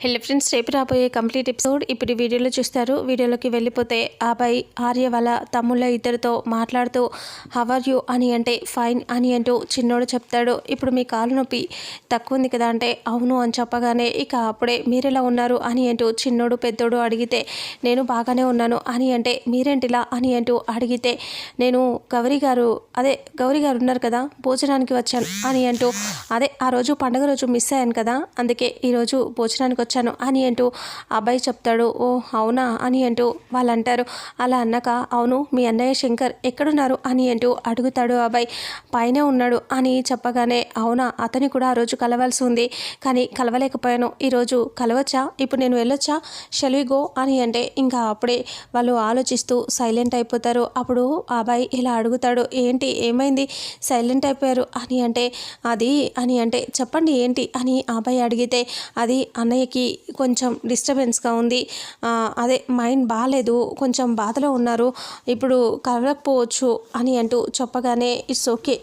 Hello friends రేపు రాబోయే complete episode ఇప్పుడు వీడియోలో చూస్తారు. వీడియోలోకి వెళ్ళిపోతే ఆపై ఆర్య వాళ్ళ తమ్ముళ్ళ ఇద్దరితో మాట్లాడుతూ హవర్ యూ అని అంటే ఫైన్ అని అంటూ చిన్నోడు చెప్తాడు. ఇప్పుడు మీ కాలు నొప్పి తక్కువ ఉంది కదా అంటే అవును అని చెప్పగానే ఇక అప్పుడే మీరెలా ఉన్నారు? అని అంటూ చిన్నోడు పెద్దోడు అడిగితే నేను బాగానే ఉన్నాను అని అంటే మీరేంటిలా? అని అంటూ అడిగితే నేను గౌరీ గారు అదే గౌరీ గారు ఉన్నారు కదా భోజనానికి వచ్చాను అని అంటూ అదే ఆ రోజు పండగ రోజు మిస్ అయ్యాను కదా అందుకే ఈరోజు భోజనానికి వచ్చాను అని అంటూ అబ్బాయి చెప్తాడు. ఓ అవునా? అని అంటూ వాళ్ళు అంటారు అలా అన్నాక అవును మీ అన్నయ్య శంకర్ ఎక్కడున్నారు? అని అంటూ అడుగుతాడు అబ్బాయి. పైనే ఉన్నాడు అని చెప్పగానే అవునా అతని కూడా ఆ రోజు కలవాల్సి ఉంది. కానీ కలవలేకపోయాను. ఈరోజు కలవచ్చా? ఇప్పుడు నేను వెళ్ళొచ్చా? Shall go? అని అంటే ఇంకా అప్పుడే వాళ్ళు ఆలోచిస్తూ సైలెంట్ అయిపోతారు. అప్పుడు ఆ అబ్బాయి ఇలా అడుగుతాడు. ఏంటి? ఏమైంది? సైలెంట్ అయిపోయారు? అని అంటే అది అని అంటే చెప్పండి ఏంటి? అని ఆ అబ్బాయి అడిగితే అది అన్నయ్యకి కొంచెం డిస్టర్బెన్స్గా ఉంది. అదే మైండ్ బాగాలేదు కొంచెం బాధలో ఉన్నారు. ఇప్పుడు కలగకపోవచ్చు అని అంటూ చెప్పగానే it's okay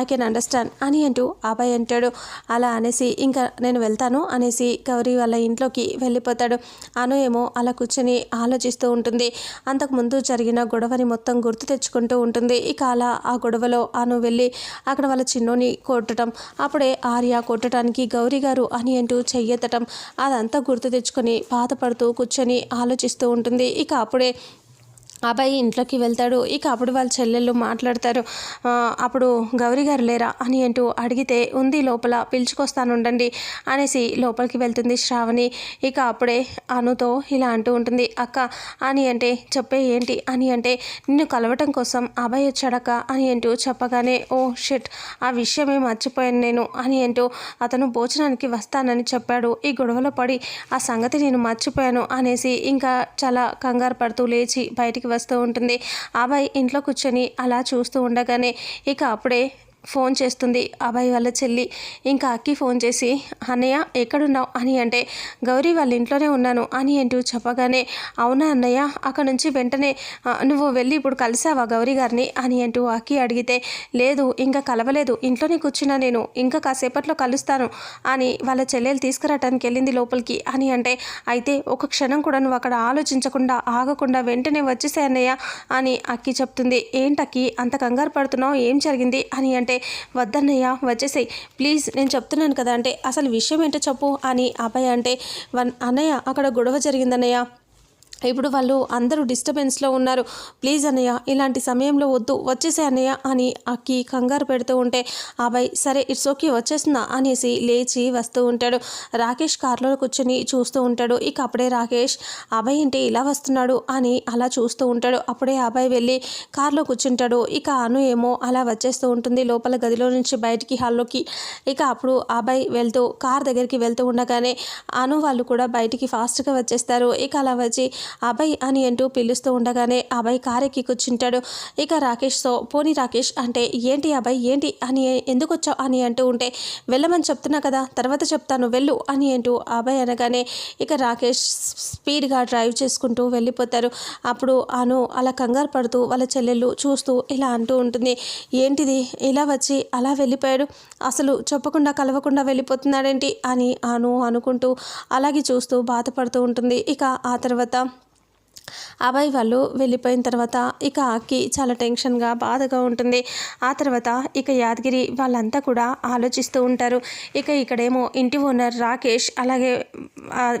I can understand అని అంటూ ఆ అబ్బాయి అంటాడు. అలా అనేసి ఇంకా నేను వెళ్తాను అనేసి గౌరీ వాళ్ళ ఇంట్లోకి వెళ్ళిపోతాడు. అను ఏమో అలా కూర్చొని ఆలోచిస్తూ ఉంటుంది. అంతకుముందు జరిగిన గొడవని మొత్తం గుర్తు తెచ్చుకుంటూ ఉంటుంది. ఇక అలా ఆ గొడవలో అను వెళ్ళి అక్కడ వాళ్ళ చిన్నోని కొట్టడం. అప్పుడే ఆర్య కొట్టడానికి గౌరీ గారు అని అంటూ చెయ్యెత్తటం. అదంతా గుర్తు తెచ్చుకొని బాధపడుతూ కూర్చొని ఆలోచిస్తూ ఉంటుంది. ఇక అప్పుడే అబ్బాయి ఇంట్లోకి వెళ్తాడు. ఇక అప్పుడు వాళ్ళ చెల్లెళ్ళు మాట్లాడతారు. అప్పుడు గౌరీ గారు లేరా? అని అంటూ అడిగితే ఉంది లోపల పిలుచుకొస్తాను ఉండండి అనేసి లోపలికి వెళ్తుంది శ్రావణి. ఇక అప్పుడే అనుతో ఇలా అంటూ ఉంటుంది అక్క అని అంటే చెప్పే ఏంటి? అని అంటే నిన్ను కలవటం కోసం అబ్బాయి వచ్చాడక్క అని అంటూ చెప్పగానే ఓ షిట్ ఆ విషయమే మర్చిపోయాను నేను అని అంటూ అతను భోజనానికి వస్తానని చెప్పాడు. ఈ గొడవలో పడి ఆ సంగతి నేను మర్చిపోయాను అనేసి ఇంకా చాలా కంగారు పడుతూ లేచి బయటికి వస్తూ ఉంటుంది. అబ్బాయి ఇంట్లో కూర్చొని అలా చూస్తూ ఉండగానే ఇక అప్పుడే ఫోన్ చేస్తుంది. అబ్బాయి వాళ్ళ చెల్లి. ఇంకా అక్కి ఫోన్ చేసి అన్నయ్య ఎక్కడున్నావు? అని అంటే గౌరీ వాళ్ళ ఇంట్లోనే ఉన్నాను. అని అంటూ చెప్పగానే అవునా అన్నయ్య అక్కడ నుంచి వెంటనే నువ్వు వెళ్ళి ఇప్పుడు కలిసావా గౌరీ గారిని? అని అంటూ అక్కి అడిగితే లేదు ఇంకా కలవలేదు. ఇంట్లోనే కూర్చున్నా నేను. ఇంకా కాసేపట్లో కలుస్తాను. అని వాళ్ళ చెల్లెలు తీసుకురావటానికి వెళ్ళింది లోపలికి. అని అంటే అయితే ఒక క్షణం కూడా నువ్వు అక్కడ ఆలోచించకుండా ఆగకుండా వెంటనే వచ్చేసే అన్నయ్య. అని అక్కి చెప్తుంది. ఏంటక్కి అంత కంగారు పడుతున్నావు? ఏం జరిగింది? అని అంటే వద్దన్నయ్య వచ్చేసేయి. ప్లీజ్ నేను చెప్తున్నాను కదా అంటే అసలు విషయం ఏంటో చెప్పు అని అబ్బాయి అంటే వన్ అన్నయ్య అక్కడ గొడవ జరిగిందన్నయ్య. ఇప్పుడు వాళ్ళు అందరూ డిస్టర్బెన్స్లో ఉన్నారు. ప్లీజ్ అన్నయ్య ఇలాంటి సమయంలో వద్దు. వచ్చేసే అన్నయ్య అని అక్కి కంగారు పెడుతూ ఉంటే అబ్బాయి సరే ఇట్స్ ఓకే వచ్చేస్తుందా అనేసి లేచి వస్తూ ఉంటాడు. రాకేష్ కార్లో కూర్చొని చూస్తూ ఉంటాడు. ఇక అప్పుడే రాకేష్ అబ్బాయి ఏంటి ఇలా వస్తున్నాడు? అని అలా చూస్తూ ఉంటాడు. అప్పుడే అబ్బాయి వెళ్ళి కార్లో కూర్చుంటాడు. ఇక అను ఏమో అలా వచ్చేస్తూ ఉంటుంది లోపల గదిలో నుంచి బయటికి హాల్లోకి. ఇక అప్పుడు అబ్బాయి వెళ్తూ కార్ దగ్గరికి వెళ్తూ ఉండగానే అను వాళ్ళు కూడా బయటికి ఫాస్ట్గా వచ్చేస్తారు. ఇక అలా వచ్చి అభయ్ అని అంటూ పిలుస్తూ ఉండగానే అభయ్ కారెక్కి కూర్చుంటాడు ఇక రాకేష్తో పోనీ రాకేష్ అంటే ఏంటి అభయ్ ఏంటి అని ఎందుకు వచ్చావు అని అంటూ ఉంటే వెళ్ళమని చెప్తున్నా కదా తర్వాత చెప్తాను వెళ్ళు అని అంటూ అభయ్ అనగానే ఇక రాకేష్ స్పీడ్గా డ్రైవ్ చేసుకుంటూ వెళ్ళిపోతారు. అప్పుడు అను అలా కంగారు పడుతూ వాళ్ళ చెల్లెళ్ళు చూస్తూ ఇలా అంటూ ఉంటుంది ఏంటిది ఇలా వచ్చి అలా వెళ్ళిపోయాడు? అసలు చెప్పకుండా కలవకుండా వెళ్ళిపోతున్నాడేంటి? అని అను అనుకుంటూ అలాగే చూస్తూ బాధపడుతూ ఉంటుంది. ఇక ఆ తర్వాత అబ్బాయి వాళ్ళు వెళ్ళిపోయిన తర్వాత ఇక అక్కి చాలా టెన్షన్గా బాధగా ఉంటుంది. ఆ తర్వాత ఇక యాదగిరి వాళ్ళంతా కూడా ఆలోచిస్తూ ఉంటారు. ఇక ఇక్కడేమో ఇంటి ఓనర్ రాకేష్ అలాగే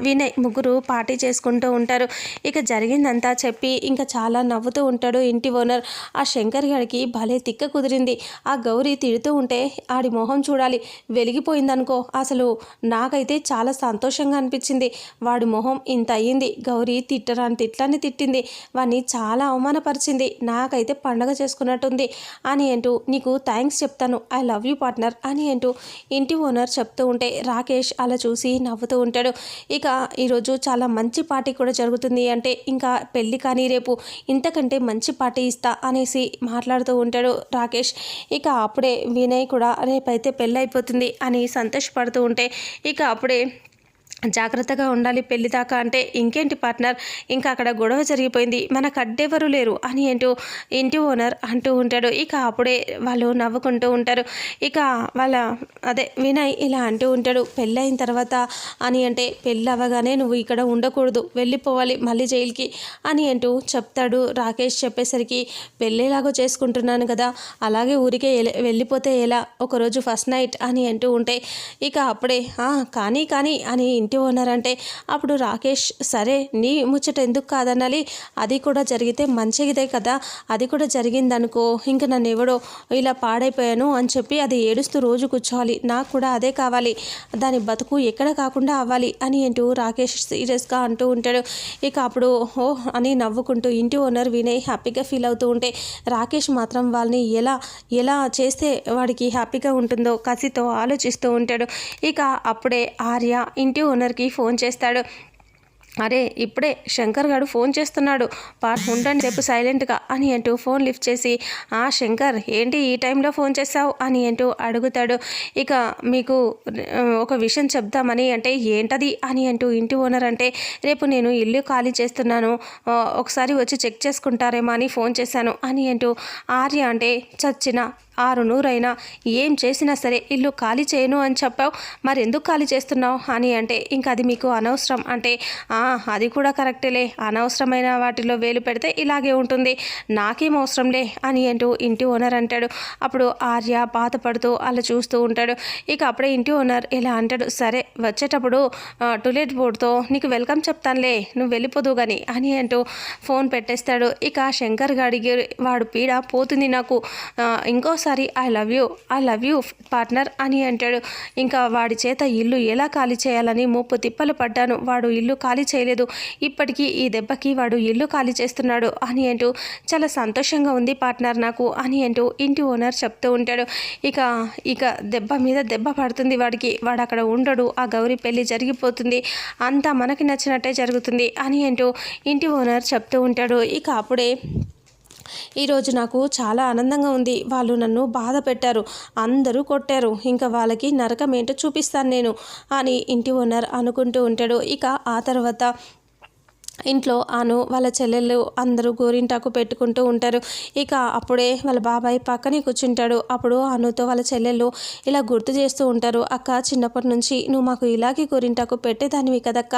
వినయ్ ముగ్గురు పార్టీ చేసుకుంటూ ఉంటారు. ఇక జరిగిందంతా చెప్పి ఇంకా చాలా నవ్వుతూ ఉంటాడు ఇంటి ఓనర్. ఆ శంకర్ గారికి భలే తిక్క కుదిరింది. ఆ గౌరీ తిడుతూ ఉంటే ఆడి మొహం చూడాలి. వెలిగిపోయిందనుకో అసలు నాకైతే చాలా సంతోషంగా అనిపించింది. వాడి మొహం ఇంత అయ్యింది. గౌరీ తిట్టరాని తిట్లని తిట్టింది. వాడిని చాలా అవమానపరిచింది. నాకైతే పండగ చేసుకున్నట్టుంది అని అంటూ నీకు థ్యాంక్స్ చెప్తాను. ఐ లవ్ యూ పార్ట్నర్ అని అంటూ ఇంటి ఓనర్ చెప్తూ ఉంటే రాకేష్ అలా చూసి నవ్వుతూ ఉంటాడు. ఇక ఈరోజు చాలా మంచి పార్టీ కూడా జరుగుతుంది అంటే ఇంకా పెళ్ళి కానీ రేపు ఇంతకంటే మంచి పార్టీ ఇస్తా అనేసి మాట్లాడుతూ ఉంటాడు రాకేష్. ఇక అప్పుడే వినయ్ కూడా రేపైతే పెళ్ళి అయిపోతుంది అని సంతోషపడుతూ ఉంటే ఇక అప్పుడే జాగ్రత్తగా ఉండాలి పెళ్ళి దాకా అంటే ఇంకేంటి పార్ట్నర్? ఇంకా అక్కడ గొడవ జరిగిపోయింది. మనకు అడ్డెవరు లేరు అని ఏంటో ఇంటి ఓనర్ అంటూ ఉంటాడు. ఇక అప్పుడే వాళ్ళు నవ్వుకుంటూ ఉంటారు. ఇక వాళ్ళ అదే వినయ్ ఇలా అంటూ ఉంటాడు. పెళ్ళైన తర్వాత అని అంటే పెళ్ళి అవ్వగానే నువ్వు ఇక్కడ ఉండకూడదు వెళ్ళిపోవాలి మళ్ళీ జైలుకి అని అంటూ చెప్తాడు రాకేష్ చెప్పేసరికి పెళ్ళేలాగో చేసుకుంటున్నాను కదా అలాగే ఊరికే వెళ్ళిపోతే ఎలా? ఒకరోజు ఫస్ట్ నైట్ అని అంటూ ఉంటే ఇక అప్పుడే కానీ కానీ అని ఇంటి ఓనర్ అంటే అప్పుడు రాకేష్ సరే నీ ముచ్చట ఎందుకు కాదనాలి? అది కూడా జరిగితే మంచిదే కదా. అది కూడా జరిగిందనుకో ఇంక నన్ను ఎవడో ఇలా పాడైపోయాను అని చెప్పి అది ఏడుస్తూ రోజు కూర్చోవాలి. నాకు కూడా అదే కావాలి. దాని బతుకు ఎక్కడ కాకుండా అవ్వాలి అని అంటూ రాకేష్ సీరియస్గా అంటూ ఉంటాడు. ఇక అప్పుడు ఓ అని నవ్వుకుంటూ ఇంటి ఓనర్ వినయ్ హ్యాపీగా ఫీల్ అవుతూ ఉంటే రాకేష్ మాత్రం వాళ్ళని ఎలా ఎలా చేస్తే వాడికి హ్యాపీగా ఉంటుందో కసితో ఆలోచిస్తూ ఉంటాడు. ఇక అప్పుడే ఆర్య ఇంటి ఓనర్ ఓనర్కి ఫోన్ చేస్తాడు. అరే ఇప్పుడే శంకర్ గారు ఫోన్ చేస్తున్నాడు. పా ఉండండి రేపు సైలెంట్గా అని అంటూ ఫోన్ లిఫ్ట్ చేసి ఆ శంకర్ ఏంటి ఈ టైంలో ఫోన్ చేస్తావు? అని అంటూ అడుగుతాడు. ఇక మీకు ఒక విషయం చెప్దామని అంటే ఏంటది? అని అంటూ ఇంటి ఓనర్ అంటే రేపు నేను ఇల్లు ఖాళీ చేస్తున్నాను. ఒకసారి వచ్చి చెక్ చేసుకుంటారేమో అని ఫోన్ చేశాను అని అంటూ ఆర్య అంటే చచ్చిన ఆరు నూరైనా ఏం చేసినా సరే ఇల్లు ఖాళీ చేయను అని చెప్పావు. మరి ఎందుకు ఖాళీ చేస్తున్నావు? అని అంటే ఇంకా అది మీకు అనవసరం. అంటే అది కూడా కరెక్టేలే. అనవసరమైన వాటిలో వేలు పెడితే ఇలాగే ఉంటుంది. నాకేం అవసరంలే. అని అంటూ ఇంటి ఓనర్ అంటాడు. అప్పుడు ఆర్య బాధపడుతూ అలా చూస్తూ ఉంటాడు. ఇక అప్పుడే ఇంటి ఓనర్ ఇలా అంటాడు. సరే వచ్చేటప్పుడు టులెట్ బోర్డుతో బోర్డ్తో నీకు వెల్కమ్ చెప్తానులే. నువ్వు వెళ్ళిపోదు కానీ అని అంటూ ఫోన్ పెట్టేస్తాడు. ఇక శంకర్ గాడికి వాడు పీడ పోతుంది నాకు. ఇంకోసారి ఒక్కసారి I love you I love you partner అని అంటాడు. ఇంకా వాడి చేత ఇల్లు ఎలా ఖాళీ చేయాలని ముప్పు తిప్పలు పడ్డాను. వాడు ఇల్లు ఖాళీ చేయలేదు. ఇప్పటికీ ఈ దెబ్బకి వాడు ఇల్లు ఖాళీ చేస్తున్నాడు అని అంటూ చాలా సంతోషంగా ఉంది పార్ట్నర్ నాకు అని అంటూ ఇంటి ఓనర్ చెప్తూ ఉంటాడు. ఇక ఇక దెబ్బ మీద దెబ్బ పడుతుంది వాడికి. వాడు అక్కడ ఉండడు. ఆ గౌరీ పెళ్ళి జరిగిపోతుంది. అంతా మనకి నచ్చినట్టే జరుగుతుంది అని అంటూ ఇంటి ఓనర్ చెప్తూ ఉంటాడు. ఇక అప్పుడే ఈరోజు నాకు చాలా ఆనందంగా ఉంది. వాళ్ళు నన్ను బాధ పెట్టారు. అందరూ కొట్టారు. ఇంకా వాళ్ళకి నరకం ఏంటో చూపిస్తాను నేను అని ఇంటి ఓనర్ అనుకుంటూ ఉంటాడు. ఇక ఆ తర్వాత ఇంట్లో అను వాళ్ళ చెల్లెళ్ళు అందరూ గోరింటాకు పెట్టుకుంటూ ఉంటారు. ఇక అప్పుడే వాళ్ళ బాబాయ్ పక్కనే కూర్చుంటాడు. అప్పుడు అనుతో వాళ్ళ చెల్లెళ్ళు ఇలా గుర్తు చేస్తూ ఉంటారు. అక్క చిన్నప్పటి నుంచి నువ్వు మాకు ఇలాగే గోరింటాకు పెట్టేదానివి కదక్క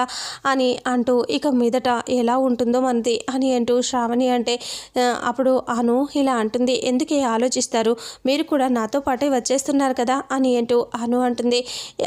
అని అంటూ ఇక మీదట ఎలా ఉంటుందో మనది అని అంటూ శ్రావణి అంటే అప్పుడు అను ఇలా అంటుంది. ఎందుకే ఆలోచిస్తారు? మీరు కూడా నాతో పాటే వచ్చేస్తున్నారు కదా అని అంటూ అను అంటుంది.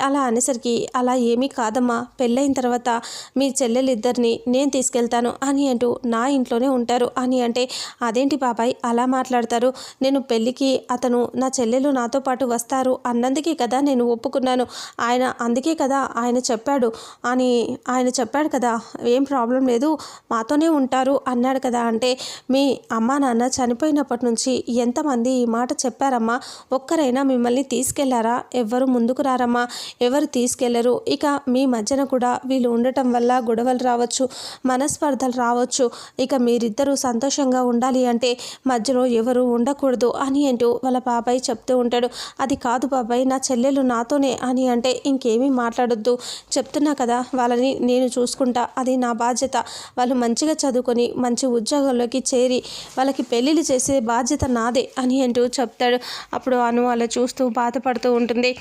అలా అనేసరికి అలా ఏమీ కాదమ్మా. పెళ్ళైన తర్వాత మీ చెల్లెలిద్దరిని నేను తీసుకెళ్తాను. అని అంటూ నా ఇంట్లోనే ఉంటారు. అని అంటే అదేంటి బాబాయ్? అలా మాట్లాడతారు. నేను పెళ్ళికి అతను నా చెల్లెలు నాతో పాటు వస్తారు. అన్నందుకే కదా నేను ఒప్పుకున్నాను. ఆయన అందుకే కదా ఆయన చెప్పాడు. అని ఆయన చెప్పాడు కదా. ఏం ప్రాబ్లం లేదు. మాతోనే ఉంటారు. అన్నాడు కదా అంటే మీ అమ్మా నాన్న చనిపోయినప్పటి నుంచి ఎంతమంది ఈ మాట చెప్పారమ్మా? ఒక్కరైనా మిమ్మల్ని తీసుకెళ్ళారా? ఎవ్వరు ముందుకు రారమ్మా? ఎవరు తీసుకెళ్ళరు? ఇక మీ మధ్యన కూడా వీళ్ళు ఉండటం వల్ల గొడవలు రావచ్చు. మనస్పర్ధలు రావచ్చు. ఇక మీరిద్దరూ సంతోషంగా ఉండాలి అంటే మధ్యలో ఎవరు ఉండకూడదు అని అంటూ వాళ్ళ బాబాయ్ చెప్తూ ఉంటాడు. అది కాదు బాబాయ్ నా చెల్లెలు నాతోనే అని అంటే ఇంకేమీ మాట్లాడొద్దు. చెప్తున్నా కదా వాళ్ళని నేను చూసుకుంటా. అది నా బాధ్యత. వాళ్ళు మంచిగా చదువుకొని మంచి ఉద్యోగంలోకి చేరి వాళ్ళకి పెళ్ళిళ్ళు చేసే బాధ్యత నాదే అని అంటూ చెప్తాడు. అప్పుడు అను అలా చూస్తూ బాధపడుతూ ఉంటుంది.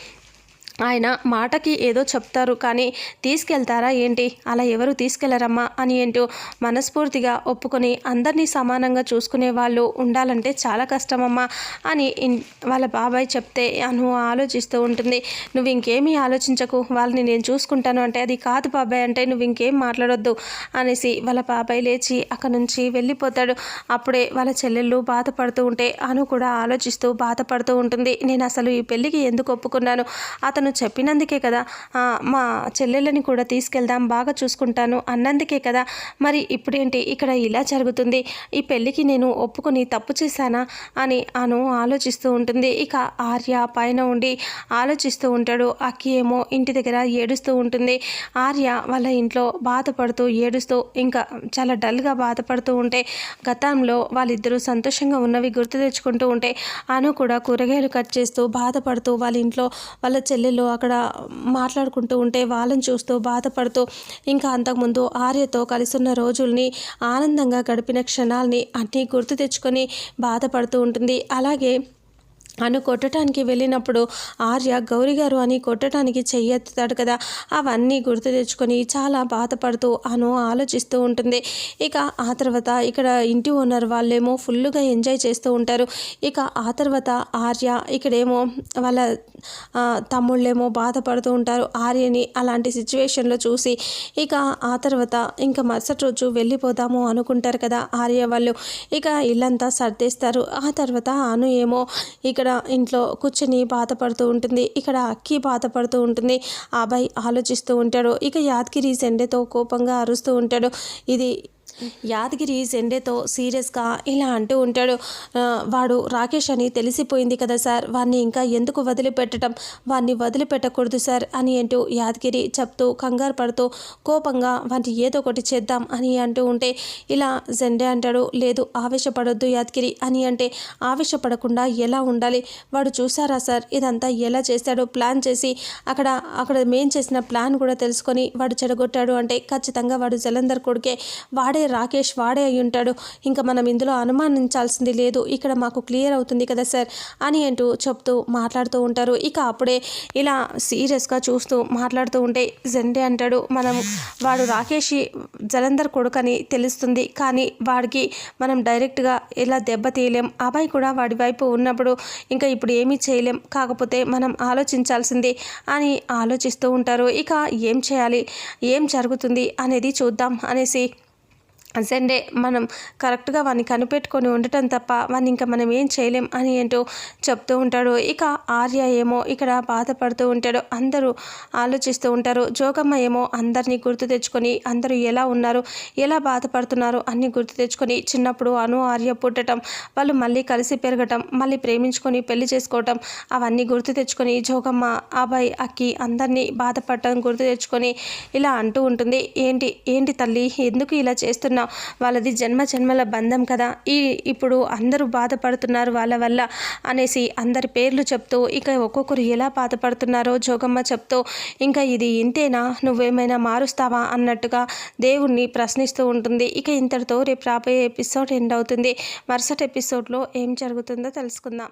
ఆయన మాటకి ఏదో చెప్తారు కానీ తీసుకెళ్తారా ఏంటి? అలా ఎవరు తీసుకెళ్ళరమ్మా? అని ఏంటో మనస్ఫూర్తిగా ఒప్పుకొని అందరినీ సమానంగా చూసుకునే వాళ్ళు ఉండాలంటే చాలా కష్టమమ్మా అని వాళ్ళ బాబాయ్ చెప్తే అను ఆలోచిస్తూ ఉంటుంది. నువ్వు ఇంకేమీ ఆలోచించకు వాళ్ళని నేను చూసుకుంటాను అంటే అది కాదు బాబాయ్ అంటే నువ్వు ఇంకేం మాట్లాడొద్దు అనేసి వాళ్ళ బాబాయ్ లేచి అక్కడ నుంచి వెళ్ళిపోతాడు. అప్పుడే వాళ్ళ చెల్లెళ్ళు బాధపడుతూ ఉంటే అను కూడా ఆలోచిస్తూ బాధపడుతూ ఉంటుంది. నేను అసలు ఈ పెళ్ళికి ఎందుకు ఒప్పుకున్నాను? అతను చెప్పినందుకే కదా మా చెల్లెళ్ళని కూడా తీసుకెళ్దాం బాగా చూసుకుంటాను అన్నందుకే కదా. మరి ఇప్పుడేంటి? ఇక్కడ ఇలా జరుగుతుంది. ఈ పెళ్ళికి నేను ఒప్పుకొని తప్పు చేశానా అని అను ఆలోచిస్తూ ఉంటుంది. ఇక ఆర్య పైన ఉండి ఆలోచిస్తూ ఉంటాడు. అక్కి ఏమో ఇంటి దగ్గర ఏడుస్తూ ఉంటుంది. ఆర్య వాళ్ళ ఇంట్లో బాధపడుతూ ఏడుస్తూ ఇంకా చాలా డల్గా బాధపడుతూ ఉంటే గతంలో వాళ్ళిద్దరూ సంతోషంగా ఉన్నవి గుర్తు తెచ్చుకుంటూ ఉంటే అను కూడా కూరగాయలు కట్ చేస్తూ బాధపడుతూ వాళ్ళ ఇంట్లో వాళ్ళ చెల్లెలు వీళ్ళు అక్కడ మాట్లాడుకుంటూ ఉంటే వాళ్ళని చూస్తూ బాధపడుతూ ఇంకా అంతకుముందు ఆర్యతో కలిసి ఉన్న రోజుల్ని ఆనందంగా గడిపిన క్షణాల్ని అన్నీ గుర్తు తెచ్చుకొని బాధపడుతూ ఉంటుంది. అలాగే అను కొట్టడానికి వెళ్ళినప్పుడు ఆర్య గౌరీ గారు అని కొట్టడానికి చెయ్యెత్తుతాడు కదా. అవన్నీ గుర్తు తెచ్చుకొని చాలా బాధపడుతూ అను ఆలోచిస్తూ ఉంటుంది. ఇక ఆ తర్వాత ఇక్కడ ఇంటి ఓనర్ వాళ్ళేమో ఫుల్గా ఎంజాయ్ చేస్తూ ఉంటారు. ఇక ఆ తర్వాత ఆర్య ఇక్కడేమో వాళ్ళ తమ్ముళ్ళేమో బాధపడుతూ ఉంటారు. ఆర్యని అలాంటి సిచ్యువేషన్లో చూసి ఇక ఆ తర్వాత ఇంకా మరుసటి రోజు వెళ్ళిపోదాము అనుకుంటారు కదా ఆర్య వాళ్ళు. ఇక ఇల్లంతా సర్దేస్తారు. ఆ తర్వాత అను ఏమో ఇక్కడ ఇక్కడ ఇంట్లో కూర్చొని బాధపడుతూ ఉంటుంది. ఇక్కడ అక్కి బాధపడుతూ ఉంటుంది. అబ్బాయి ఆలోచిస్తూ ఉంటాడు. ఇక యాదగిరి సెండెతో కోపంగా అరుస్తూ ఉంటాడు. ఇది యాదగిరి జెండేతో సీరియస్గా ఇలా అంటూ ఉంటాడు. వాడు రాకేష్ అని తెలిసిపోయింది కదా సార్. వాడిని ఇంకా ఎందుకు వదిలిపెట్టడం? వాడిని వదిలిపెట్టకూడదు సార్ అని అంటూ యాదగిరి చెప్తూ కంగారు పడుతూ కోపంగా వాటి ఏదో ఒకటి చేద్దాం అని అంటూ ఉంటే ఇలా జెండే అంటాడు. లేదు ఆవేశపడొద్దు యాదగిరి అని అంటే ఆవేశపడకుండా ఎలా ఉండాలి? వాడు చూసారా సార్? ఇదంతా ఎలా చేశాడో ప్లాన్ చేసి అక్కడ అక్కడ మేం చేసిన ప్లాన్ కూడా తెలుసుకొని వాడు చెడగొట్టాడు అంటే ఖచ్చితంగా వాడు జలంధర్ కొడుకే. వాడు రాకేష్ వాడే అయి ఉంటాడు. ఇంకా మనం ఇందులో అనుమానించాల్సింది లేదు. ఇక్కడ మాకు క్లియర్ అవుతుంది కదా సార్? అని అంటూ చెప్తూ మాట్లాడుతూ ఉంటారు. ఇక అప్పుడే ఇలా సీరియస్గా చూస్తూ మాట్లాడుతూ ఉంటే జెండే అంటాడు. మనం వాడు రాకేష్ జలంధర్ కొడుకని తెలుస్తుంది. కానీ వాడికి మనం డైరెక్ట్గా ఇలా దెబ్బ తీయలేం. అబ్బాయి కూడా వాడి వైపు ఉన్నప్పుడు ఇంకా ఇప్పుడు ఏమీ చేయలేం. కాకపోతే మనం ఆలోచించాల్సింది అని ఆలోచిస్తూ ఉంటారు. ఇక ఏం చేయాలి? ఏం జరుగుతుంది? అనేది చూద్దాం అనేసి సండే మనం కరెక్ట్గా వాడిని కనిపెట్టుకొని ఉండటం తప్ప వాడిని ఇంకా మనం ఏం చేయలేం అని ఏంటో చెప్తూ ఉంటాడు. ఇక ఆర్య ఏమో ఇక్కడ బాధపడుతూ ఉంటాడు. అందరూ ఆలోచిస్తూ ఉంటారు. జోగమ్మ ఏమో అందరినీ గుర్తు తెచ్చుకొని అందరూ ఎలా ఉన్నారు ఎలా బాధపడుతున్నారు అన్నీ గుర్తు తెచ్చుకొని చిన్నప్పుడు అను ఆర్య పుట్టడం వాళ్ళు మళ్ళీ కలిసి పెరగటం మళ్ళీ ప్రేమించుకొని పెళ్ళి చేసుకోవటం అవన్నీ గుర్తు తెచ్చుకొని జోగమ్మ అబ్బాయి అక్కి అందరినీ బాధపడటం గుర్తు తెచ్చుకొని ఇలా అంటూ ఉంటుంది. ఏంటి ఏంటి తల్లి? ఎందుకు ఇలా చేస్తున్నా? వాళ్ళది జన్మ జన్మల బంధం కదా. ఈ ఇప్పుడు అందరూ బాధపడుతున్నారు వాళ్ళ వల్ల అనేసి అందరి పేర్లు చెప్తూ ఇక ఒక్కొక్కరు ఎలా బాధపడుతున్నారో జోగమ్మ చెప్తూ ఇంకా ఇది ఇంతేనా? నువ్వేమైనా మారుస్తావా? అన్నట్టుగా దేవుణ్ణి ప్రశ్నిస్తూ ఉంటుంది. ఇక ఇంతటితో రేపు రాబోయే ఎపిసోడ్ ఎండ్ అవుతుంది. మరుసటి ఎపిసోడ్లో ఏం జరుగుతుందో తెలుసుకుందాం.